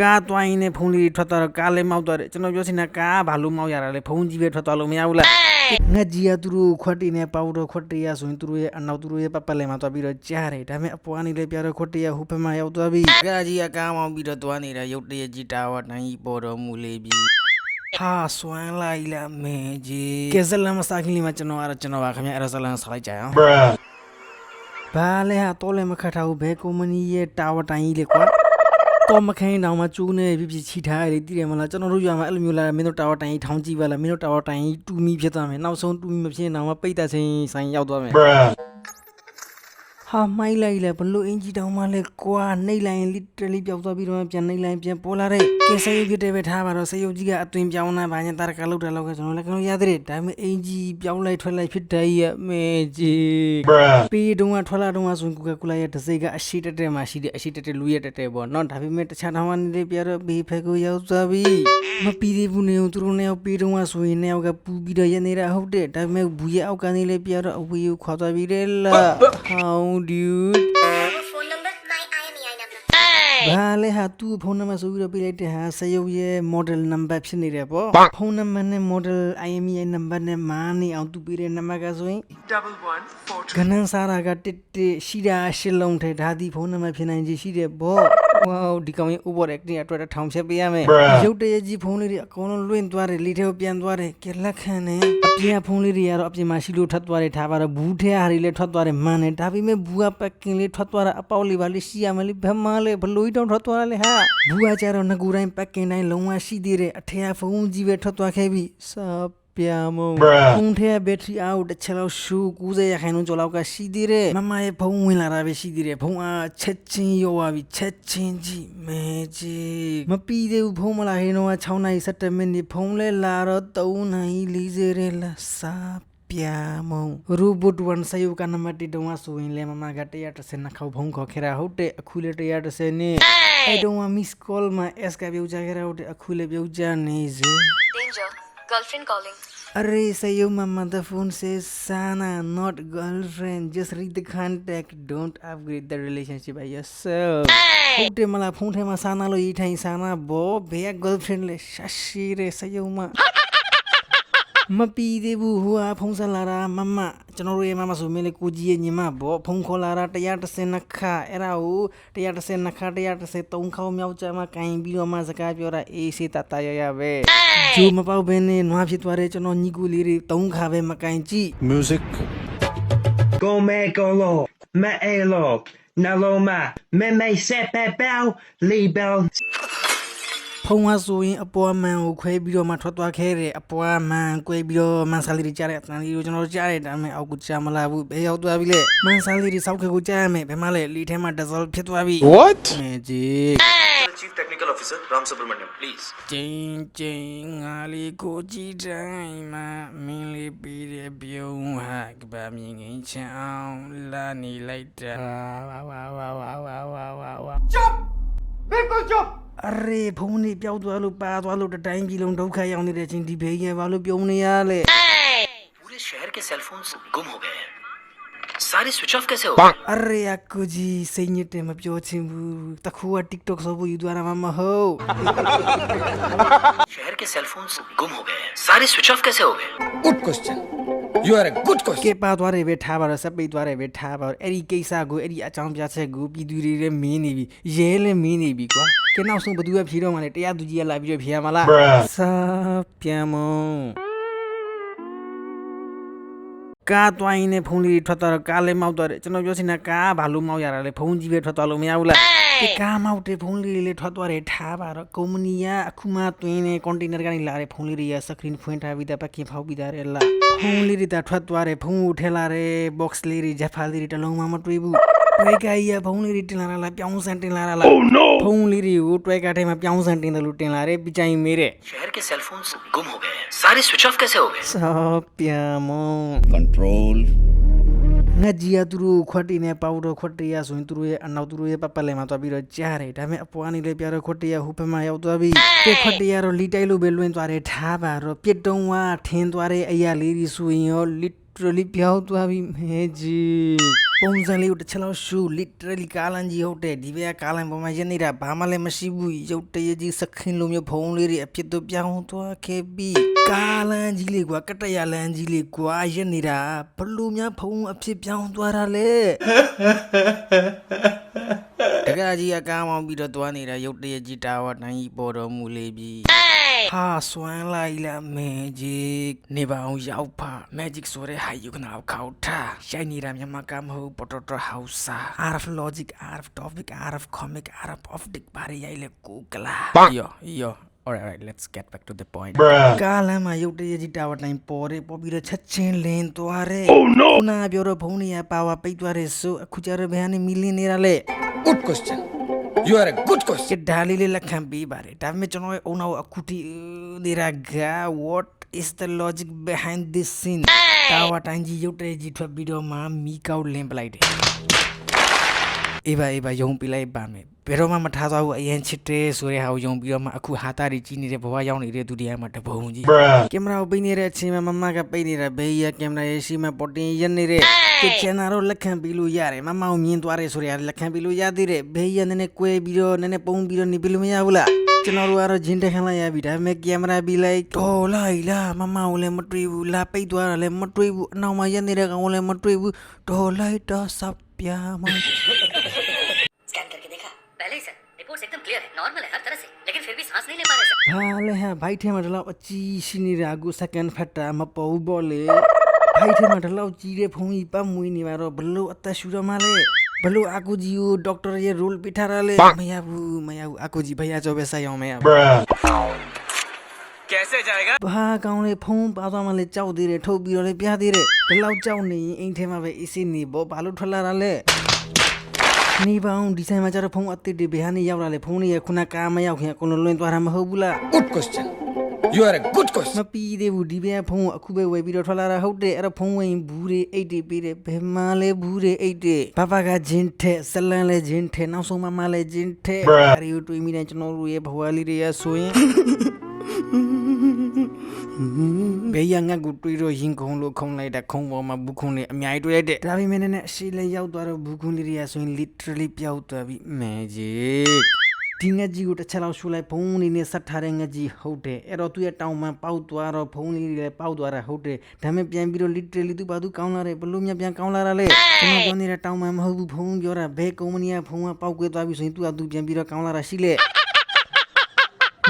ကားတွိုင်းနဲ့ဖုန်းလေးထွက်သွားတော့ကားလည်းမောက်သွားတယ်ကျွန်တော်ပြောချင်တာကားကဘာလို့မောက်ရတာလဲဖုန်းကြီးပဲထွက်သွားလို့မရဘူးလားငက်ကြီးကသူတို့ခွက်တီနဲ့ပေါတော့ခွက်တီရဆိုရင်သူတို့ရဲ့အနောက်သူတို့ရဲ့ပတ်ပတ်လည်မှာသွားပြီးတော့ကြားတယ်ဒါပေမဲ့အပွားနေလည်းပြတော့ခွက်တီရဟိုဘက်မှာရောက်သွားပြီကားကြီးကကားမောက်ပြီးတော့သွားနေတာရုတ်တရက်ကြီးတာဝတိုင်းကြီးပေါ်တော်မူလေပြီဟာဆွမ်းလိုက်လာမေကြီးကဲဇလန်မစခင်လေးမှာကျွန်တော်အဲ့ဒါကျွန်တော်ပါခင်ဗျအဲ့ဒါဇလန်ဆက်လိုက်ကြအောင် Bruh. ဘာလဲဟာတော့လည်းမခတ်ထားဘူးဘယ်ကုမ္ပဏီရဲ့တာဝတိုင်းကြီးလေကွာ တော့မခိုင်းတောင်မှကျိုးနေပြပြချီထားရတယ်သိတယ်မလားကျွန်တော်တို့ရွာမှာအဲ့လိုမျိုးလာမင်းတို့တာဝတိုင်းကြီးထောင်းကြည့်ပါလားမင်းတို့တာဝတိုင်းကြီးတူမီဖြစ်သွားမယ်နောက်ဆုံးတူမီမဖြစ်ရင်တော့မှပိတ်သက်ချင်းဆိုင်ရောက်သွားမယ် Bruh. ဟာမိုက်လိုက်လေဘလို့အင်ဂျီတောင်မှလဲကွာနှိတ်လိုက်ရင် literally ပျောက်သွားပြီးတော့မှပြန်နှိတ်လိုက်ရင်ပြန်ပေါ်လာတဲ့ကဲစရုပ်ဖြစ်တဲ့ပဲထားပါတော့စရုပ်ကြီးကအသွင်ပြောင်းတာဘာညာတာကလောက်တယ်လောက်ကကျွန်တော်လည်းကျွန်တော်ရတဲ့ဒါပေမဲ့အင်ဂျီပြောင်းလိုက်ထွက်လိုက်ဖြစ်တဲ့ရဲ့မေကြီး Bruh. ပြီးတုန်းကထွက်လာတုန်းကဆိုရင်ကိုကကူလာရဲ့ဒစိကအရှိတက်တက်မှာရှိတယ်အရှိတက်တက်လူရဲ့တက်တက်ပေါ့နော်ဒါပေမဲ့တခြားတောင်ကနေလေးပြတော့ဘေးဖက်ကိုရောက်သွားပြီမပြီးသေးဘူးနေအောင်သူတို့နဲ့ပြီးတုန်းကဆိုရင်နှစ်ယောက်ကပူပြီးတော့ရနေတာဟုတ်တယ်ဒါပေမဲ့ဘူးရဲ့အောက်ကနေလေးပြတော့အဝေးကိုခွာသွားပြီတဲ့လား how dude ဘာလဲဟာသူ့ဖုန်းနံပါတ်ဆိုပြီးတော့ပြလိုက်တဲ့ဟာစရုပ်ရဲ့ model number ဖြစ်နေတယ်ပေါ့ဖုန်းနံပါတ်နဲ့ model IMEI number နဲ့မာနေအောင်သူပြတဲ့နံပါတ်ကဆိုရင် double one four two ကနန်းစားတာကတစ်တစ်ရှိတာရှစ်လုံးထဲဒါဒီဖုန်းနံပါတ်ဖြစ်နိုင်ခြေရှိတယ်ဘောဝေါဒီကောင်ရဲ့ over acting အတွက်တစ်ထောင်ချက်ပေးရမယ် Bruh. ရုပ်တရက်ကြီးဖုန်းလေးတွေအကုန်လုံးလွင့်သွားတယ်လေထဲကိုပြန်သွားတယ်ကဲလက်ခံနေအပြင်ကဖုန်းလေးတွေကတော့အပြင်မှာရှိလို့ထွက်သွားတယ်ထားပါတော့ဘူးထဲဟာတွေလည်းထွက်သွားတယ်မှန်တယ်ဒါပေမဲ့ဘူးကပက်ကင်လေးထွက်သွားတာအပေါက်လေးပါလေးရှိရမယ်လေဘယ်မှလဲဘလို့တောင်ထွက်သွားတာလဲဟာဘူးကကြတော့ငကူတိုင်းပက်ကင်တိုင်းလုံးဝရှိသေးတယ်အထက်ကဖုန်းကြီးပဲထွက်သွားခဲ့ပြီစပြမုံ Bruh. ဖုန်းထဲဘက်ထရီအားကိုတစ်ချက်လောက်ရှူ90ရာခိုင်နှုန်းကျော်လောက်ကရှိသေးတယ်မမရဲ့ဖုန်းဝင်လာတာပဲရှိသေးတယ်ဖုန်းအားချက်ချင်းရောသွားပြီချက်ချင်းကြီးမဲကြီးမပြီးသေးဘူးဖုန်းမလာဟင်းတော့6နိုင်7မိနစ်ဖုန်းလဲလာတော့3နိုင်40ရဲလာစာ पियामौ robot वनसाई उकान माटिडवा सोइले मामा गाटे याट से नखाउ भौ खखेरा होटे अखुलेटे याट से ने एडवा मिस कॉल मा एसका बेउजा गेरा होटे अखुले बेउजा ने जे डेंजर गर्लफ्रेंड कॉलिंग अरे सयो मामा द फ़ोन से साना not girlfriend just read the contact don't upgrade the relationship by yourself होटे मला फ़ोन ठेमा साना लो ई साना बो भैया गर्लफ्रेंड ले शशी रे सयो मा မလားဖုန်းထဲမှာ Sana လို့ရေးထိုင် Sana ဘောဘယ်က girlfriend လဲရှာရှိရဲစယုံမမပီးသေးဘူးဟိုဟာဖုန်းဆက်လာတာမမကျွန်တော်တို့ရဲ့မမဆိုမင်းလေကိုကြီးရဲ့ညီမဘောဖုန်းခေါ်လာတာ130နှစ်ခအဲ့ဒါကို130နှစ်ခ133ခေါက်မြောက်ကြမှာကင်ပြီးတော့မှစကားပြောတာအေးစေးတတရရပဲဂျိုမပေါက်ဘဲနဲ့နွားဖြစ်သွားတဲ့ကျွန်တော်ညီကိုလေးတွေ3ခါပဲမကင်ကြည့် Music. Come colo, me elo, naloma, me me se pepel, libel, ဖုံးဝါဆိုရင်အပေါ်မှန်ကိုခွဲပြီးတော့မှထွက်သွားခဲ့တဲ့အပေါ်မှန်ကိုွဲပြီးတော့မန်ဆာလီတွေကြားတဲ့အတန်လေးကိုကျွန်တော်တို့ကြားတယ်ဒါပေမဲ့အောက်ကိုကြားမလာဘူးဘယ်ရောက်သွားပြီလဲမန်ဆာလီတွေစောက်ခဲကိုကြားရမယ်ဘယ်မှလဲလီထဲမှာ dissolve ဖြစ်သွားပြီ what နေကြီး Chief Technical Officer Ram Subramaniam please ဂျင်းဂျင်းငါလေးကိုကြည်တိုင်းမှာမင်းလေးပြီးတဲ့ပြုံးဟာကဘာမြင်ငင်းချအောင်လာနေလိုက်တာဝါဝါဝါဝါဝါဝါဝါ Chop! Bilkul chop! अरे भौने प्याउ दुवालो तो पात वालो तो टाइम जी उन्हें डौखा दी भेजी है वालों वालो नहीं आ ले पूरे शहर के सेलफोन्स गुम हो गए हैं। सारे स्विच ऑफ़ कैसे हो अरे याको जी सही टाइम अब जो छिमु तखुआ टिकटॉक सब यु द्वारा मामा हो। शहर के सेलफोन्स गुम हो गए हैं। सारे स्विच ऑफ़ कैसे हो गए? Good question You are a good question. ကဲပါသွားတယ်ပဲထားပါတော့စက်ပိတ်သွားတယ်ပဲထားပါတော့အဲ့ဒီကိစ္စကိုအဲ့ဒီအကြောင်းပြချက်ကိုပြည်သူတွေလည်းမင်းနေပြီရဲလည်းမင်းနေပြီကွာကဲနောက်ဆုံးဘသူကဖြေတော့မှလဲတရားသူကြီးကလာပြီးတော့ဖြေရမှာလား Bruh. စာပြန်မုံကားတွိုင်းနဲ့ဖုန်းလေးထွက်သွားတော့ကားလည်းမောက်သွားတယ်ကျွန်တော်ပြောချင်တာကားကဘာလို့မောက်ရတာလဲဖုန်းကြီးပဲထွက်သွားလို့မရဘူးလား के काम आउटे फुंलिले ठतवारे ठाबार कोमुनिया खुमा तुइने कंटेनर गानी लारे फुंलिरिया सक्रीन फुंटा विदा पाके भाउ बिदारे ला फुंलिरि ता ठतवारे फुं उठेला रे बॉक्स लिरि जफालिरि टलौमा मटुइबु टोयकाइया फौलिरी टिलाराला प्याउं सेंटिलाराला ओह नो फौलिरी वो टोयकाटे में प्याउं सेंटिन लुटेलारे बिचाई मेरे शहर के सेलफोन्स गुम हो गए हैं। सारे स्विच ऑफ़ कैसे हो गए? सब प्यामो control ငက်ကြီးကသူတို့ခွက်တီနဲ့ပေါတော့ခွက်တီရဆိုရင်သူတို့ရဲ့အနောက်သူတို့ရဲ့ပတ်ပတ်လည်မှာသွားပြီးတော့ကြားတယ်ဒါပေမဲ့အပွားနေလည်းပြတော့ခွက်တီရဟိုဘက်မှာရောက်သွားပြီကဲခွက်တီရတော့လီတိုက်လို့ပဲလွင့်သွားတယ်ထားပါတော့ပြစ်တုံးဝါထင်းသွားတဲ့အရာလေးတွေဆိုရင်ရော literally ပြောင်းသွားပြီမဲကြီး ပုံစံလေးကိုတစ်ချက်လောက်ရှူ literally ကားလမ်းကြီးဟုတ်တယ်ဒီဘက်ကကားလမ်းပေါ်မှာရက်နေတာဘာမှလည်းမရှိဘူးရုပ်တရက်ကြီးစခင်းလိုမျိုးဖုံးလေးတွေအဖြစ်တို့ပြောင်းသွားခဲ့ပြီးကားလမ်းကြီးလေးကွာကတရလမ်းကြီးလေးကွာရက်နေတာဘလို့များဖုံးအဖြစ်ပြောင်းသွားတာလဲတကကြီးအကားမောင်းပြီးတော့သွားနေတာရုပ်တရက်ကြီးတာဝတိုင်းကြီးပေါ်တော်မူလေပြီ ဟာစွမ်းလိုက်လာ magic နေပါအောင်ရောက်ပါ magic ဆိုတဲ့ဟာယူကနာခေါထားရှိုင်းနေတာမြန်မာကမဟုတ်ပတော်တော်ဟောက်စာ out of logic out of topic out of comic out of optic ဘာရရိုက်လဲကိုကလာယောယော Alright, alright, let's get back to the point. ကားလမ်းမှာရုတ်တရက်ကြီးတာဝတိုင်းပေါ်တယ်ပေါ်ပြီးတော့ချက်ချင်းလင်းသွားတယ် Oh no နာပြောတော့ဘုံနေရပါဝါပိတ်သွားတယ်ဆိုအခုကျတော့ဘယ်ဟာနေမီလင်းနေတာလဲ Good question. You are a good question. ကဒါလေးလေးလက်ခံပေးပါတယ်ဒါပေမဲ့ကျွန်တော်ရဲ့အုံနောက်အခုထိနေတာက what is the logic behind this scene တာဝတိုင်းကြီးရုတ်တရက်ကြီးထွက်ပြီးတော့မှမီးကောက်လင်းပလိုက်တယ်အေးပါအေးပါယုံပြလိုက်ပါမယ်ဘယ်တော့မှမထားသွားဘူးအရင်ချစ်တယ်ဆိုတဲ့ဟာကိုယုံပြီးတော့မှအခုဟာတာတွေကြီးနေတဲ့ဘဝရောက်နေတဲ့သူတွေကမှတပုံကြီးကင်မရာကိုပိတ်နေတဲ့အချိန်မှာမမကပိတ်နေတာဘေးရကင်မရာရဲ့ရှိမှပေါ်တင်ရက်နေတဲ့ ကချင်နာတော့လက်ခံပြီးလို့ရတယ်မမကိုမြင်သွားတယ်ဆိုတဲ့လက်ခံပြီးလို့ရသေးတယ်ဘေးရနည်းနည်းကွဲပြီးတော့နည်းနည်းပုံပြီးတော့နေပြီးလို့မရဘူးလားကျွန်တော်တို့ကတော့ဂျင်းတက်ခန်းလိုက်ရပြီဒါပေမဲ့ကင်မရာပြီးလိုက်တော်လိုက်လားမမကိုလည်းမတွေ့ဘူးလာပိတ်သွားတာလည်းမတွေ့ဘူးအနောက်မှာရက်နေတဲ့ကောင်ကိုလည်းမတွေ့ဘူးတော်လိုက်တော့စပ်ပြမ स्कैन करके देखा पहले ही sir reports एकदम clear है normal है हर तरह से लेकिन फिर भी सांस नहीं ले पा रहे सर ဘာလဲဟဲ့ဘိုက်ထဲမှာဒီလောက်အကြီးရှိနေတာကို second factor မပေါ်ဘူးပေါ့လေ ဘိုက်ထဲမှာဒီလောက်ကြီးတဲ့ဖုန်းကြီးပတ်မွေးနေမှာတော့ဘလို့အသက်ရှူတော့မှလဲဘလို့အကူကြီးကိုဒေါက်တာရဲ့ role ပေးထားတာလဲမရဘူးမရဘူးအကူကြီးဘယ်ရကြောပဲဆက်အောင်မရဘူး कैसे जाएगा ဘာကောင်းလဲဖုန်းပါသွားမှလဲကြောက်သေးတယ်ထုတ်ပြီးတော့လဲပြားသေးတယ်ဒီလောက်ကြောက်နေရင်အိမ်ထဲမှာပဲအေးစိနေပေါ့ဘာလို့ထွက်လာတာလဲနေပါအောင်ဒီဆိုင်မှာကျတော့ဖုန်းအသစ်တွေဘယ်ဟာနေရောက်လာလဲဖုန်းတွေရဲ့ခုနကားမရောက်ခင်အကုန်လုံးလွင်သွားတာမဟုတ်ဘူးလား Good question. You are a good မ question. ပြီးသေးဘူးဒီဘက်ဖုန်းကိုအခုပဲဝယ်ပြီးတော့ထွက်လာတာဟုတ်တယ်အဲ့တော့ဖုန်းဝင်ဘူးတွေအိတ်တွေပေးတယ်ဘယ်မှလဲဘူးတွေအိတ်တွေဘဘကဂျင်းထဲဇလန်လဲဂျင်းထဲနောက်ဆုံးမမလဲဂျင်းထဲအဲ့ဒီကိုတွေးမိတယ်ကျွန်တော်တို့ရဲ့ဘဝလေးတွေရဆိုရင်ဘယ်ရငါကိုတွေးတော့ရင်ခုံလို့ခုံလိုက်တာခုံပေါ်မှာဘူးခုံနေအများကြီးတွေးလိုက်တယ်ဒါပေမဲ့လည်းအရှိလဲရောက်သွားတော့ဘူးခုံလေးတွေရဆိုရင် literally ပျောက်သွားပြီ magic ဒီငက်ကြီးကိုတစ်ချက်လောက်ရှူလိုက်ဘုံလေးနဲ့ဆက်ထားတဲ့ငက်ကြီးဟုတ်တယ်အဲ့တော့သူ့ရဲ့တောင်ပန်ပေါက်သွားတော့ဘုံလေးတွေလည်းပေါက်သွားတာဟုတ်တယ်ဒါပေမဲ့ပြန်ပြီးတော့ literally သူဘာသူကောင်းလာတယ်ဘလို့မြပြန်ကောင်းလာတာလဲကျွန်တော်ပြောနေတဲ့တောင်ပန်မဟုတ်ဘူးဘုံပြောတာဘယ်ကုမ္ပဏီကဘုံကပေါက်ကွဲသွားပြီဆိုရင်သူကသူပြန်ပြီးတော့ကောင်းလာတာရှိလေ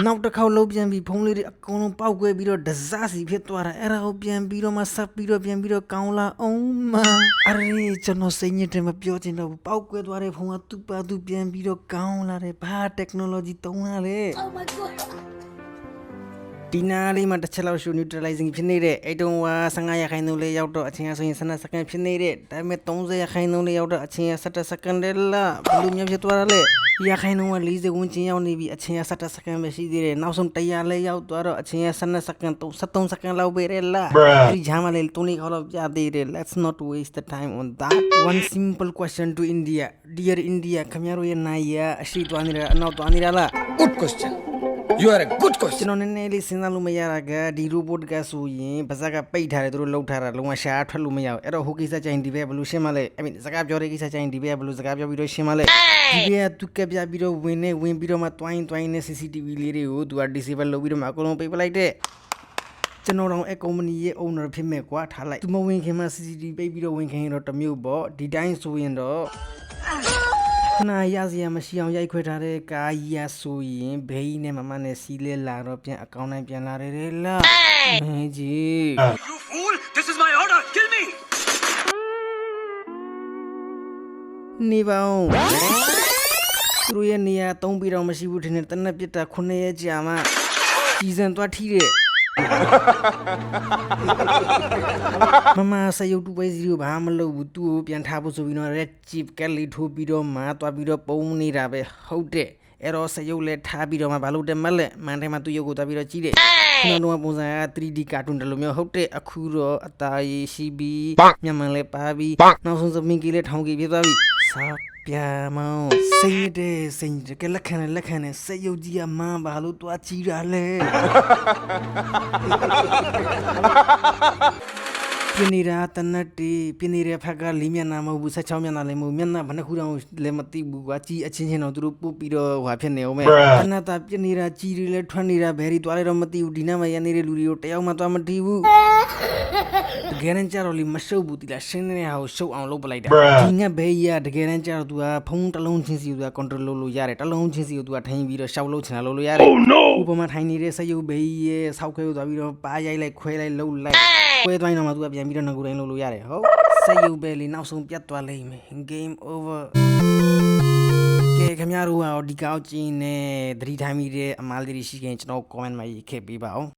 နောက်တစ်ခေါက်လုံးပြန်ပြီးဖုံးလေးတွေအကုန်လုံးပောက်ကွဲပြီးတော့ဒဇစီဖြစ်သွားတာအဲ့ဒါကိုပြန်ပြီးတော့မှဆက်ပြီးတော့ပြန်ပြီးတော့ကောင်းလာအောင်မအရေကျွန်တော်စိတ်ညစ်တယ်မပြောချင်တော့ဘူးပောက်ကွဲသွားတဲ့ဖုံးကသူ့ပါသူပြန်ပြီးတော့ကောင်းလာတယ်ဘာ technology သုံးရလဲ Oh my god ဒီနာလေးမှာတစ်ချက်လောက် show neutralizing ဖြစ်နေတဲ့အဲ့တုန်းက15ရာခိုင်နှုန်းလေးရောက်တော့အချိန်ကဆိုရင်12စက္ကန့်ဖြစ်နေတဲ့ဒါပေမဲ့30ရာခိုင်နှုန်းလေးရောက်တော့အချိန်က17စက္ကန့်တည်းလားဘယ်လိုမျိုးဖြစ်သွားတာလဲရာခိုင်နှုန်းက40ဝန်းကျင်ရောက်နေပြီအချိန်က17စက္ကန့်ပဲရှိသေးတယ်နောက်ဆုံး100လေးရောက်သွားတော့အချိန်က12စက္ကန့်73စက္ကန့်လောက်ပဲတဲ့လားဒီဂျာမလေးတုံးလေးခေါ်တော့ပြသေးတယ် let's not waste the time on that one simple question to india dear india ခင်ဗျားတို့ရဲ့နိုင်ရအရှိသွားနေတာအနောက်သွားနေတာလား Good question. You are a good ကျွန် question. တော်နည်းနည်းလေးစဉ်းစားလို့မရတာကဒီ robot ကဆိုရင်ဗဇက်ကပိတ်ထားတယ်သူတို့လှုပ်ထားတာလုံးဝရှားထွက်လို့မရဘူးအဲ့တော့ဟိုကိစ္စကြိုင်ဒီဘက်ဘယ်လိုရှင်းမလဲ I mean စကားပြောတဲ့ကိစ္စကြိုင်ဒီဘက်ဘယ်လိုစကားပြောပြီးတော့ရှင်းမလဲဒီဘက်ကသူကပြပြီးတော့ဝင်နေဝင်ပြီးတော့မှတွိုင်းတွိုင်းနဲ့ CCTV လေးတွေကိုသူက disable လုပ်ပြီးတော့မှအကုန်လုံးပိတ်ပလိုက်တဲ့ကျွန်တော်တော့အကုမ္ပဏီရဲ့ owner ဖြစ်မဲ့ကွာထားလိုက်သူမဝင်ခင်မှာ CCTV ပိတ်ပြီးတော့ဝင်ခင်ရင်တော့တစ်မျိုးပေါ့ဒီတိုင်းဆိုရင်တော့ ခဏရစရာမရှိအောင်ရိုက်ခွဲထားတဲ့ကားကြီးရဆိုရင်ဘေးကြီးနဲ့မမနဲ့စီးလဲလာတော့ပြန်အကောင့်တိုင်းပြန်လာတယ်လေလားမင်းကြီး You fool! This is my order! Kill me! နေပါဦးသူတို့ရဲ့နေရာသုံးပြီးတော့မရှိဘူးထင်တယ်တနက်ပြစ်တာ9ရက်ကြာမှကြီးစံသွားထီးတဲ့ မမဆရုပ်တူပဲစီကိုဘာမှမလုပ်ဘူးသူ့ကိုပြန်ထားဖို့ဆိုပြီးတော့ red chip ကလေးထိုးပြီးတော့မှသွားပြီးတော့ပုံနေတာပဲဟုတ်တဲ့အဲ့တော့ဆရုပ်လဲထားပြီးတော့မှဘာလို့တယ်မလဲမန်တိုင်းမှာသူ့ရုပ်ကိုသွားပြီးတော့ကြီးတယ် ကျွန်တော်တို့ကပုံစံက 3D ကာတွန်းတလို့မျိုးဟုတ်တဲ့အခုတော့အသားရည်ရှိပြီးညမှန်လဲပါပြီးနောက်ဆုံးသမင်ကြီးလဲထောင်ကြီးပြသွားပြီစာပြမောင်းစိတ်တဲ့စိတ်တဲ့ကဲလက်ခံနဲ့လက်ခံနဲ့စက်ရုပ်ကြီးကမန်းဘာလို့တွားကြီးတာလဲ ပြင်းနေတာတနတ်တီပြင်းနေတဲ့ဖက်ကလေးမျက်နှာမဟုတ်ဘူး16မျက်နှာလည်းမဟုတ်မျက်နှာဘယ်နှခုတောင်လည်းမသိဘူးကွာကြီးအချင်းချင်းတော့သူတို့ပုတ်ပြီးတော့ဟွာဖြစ်နေအောင်မဲ့တနတ်တာပြင်းနေတာကြီးတွေလည်းထွက်နေတာဘယ်တွေသွားလဲတော့မသိဘူးဒီနေ့မှရနေတဲ့လူတွေကိုတယောက်မှသွားမတီးဘူး တကယ်တမ်းကျတော့လေမရှုပ်ဘူးတိလားရှင်းနေတဲ့ဟာကိုရှုပ်အောင်လုပ်ပလိုက်တာဒီငက်ဘဲကြီးကတကယ်တမ်းကျတော့ तू ကဖုန်းတစ်လုံးချင်းစီကို तू က control လုပ်လို့ရတယ်တစ်လုံးချင်းစီကို तू ကထိုင်ပြီးတော့ရှောက်လုပ်ချင်တာလုပ်လို့ရတယ် Oh no ဥပမာထိုင်နေတဲ့စက်ရုပ်ဘဲကြီးရဲ့ဆောက်ခွဲကိုသွားပြီးတော့ပါရိုက်လိုက်ခွဲလိုက်လှုပ်လိုက် ခွဲသွားရင်တော့မှ तू ကပြန်ပြီးတော့ငကူတိုင်းလုပ်လို့ရတယ်ဟုတ်စက်ရုပ်ဘဲလေးနောက်ဆုံးပြတ်သွားလိမ့်မယ် game over ကဲခင်ဗျားတို့ကဒီကောက်ကျင်းနဲ့သတိထားမိတဲ့အမားလေးတွေရှိခင်ကျွန်တော် comment မှာရေးခဲ့ပေးပါဦး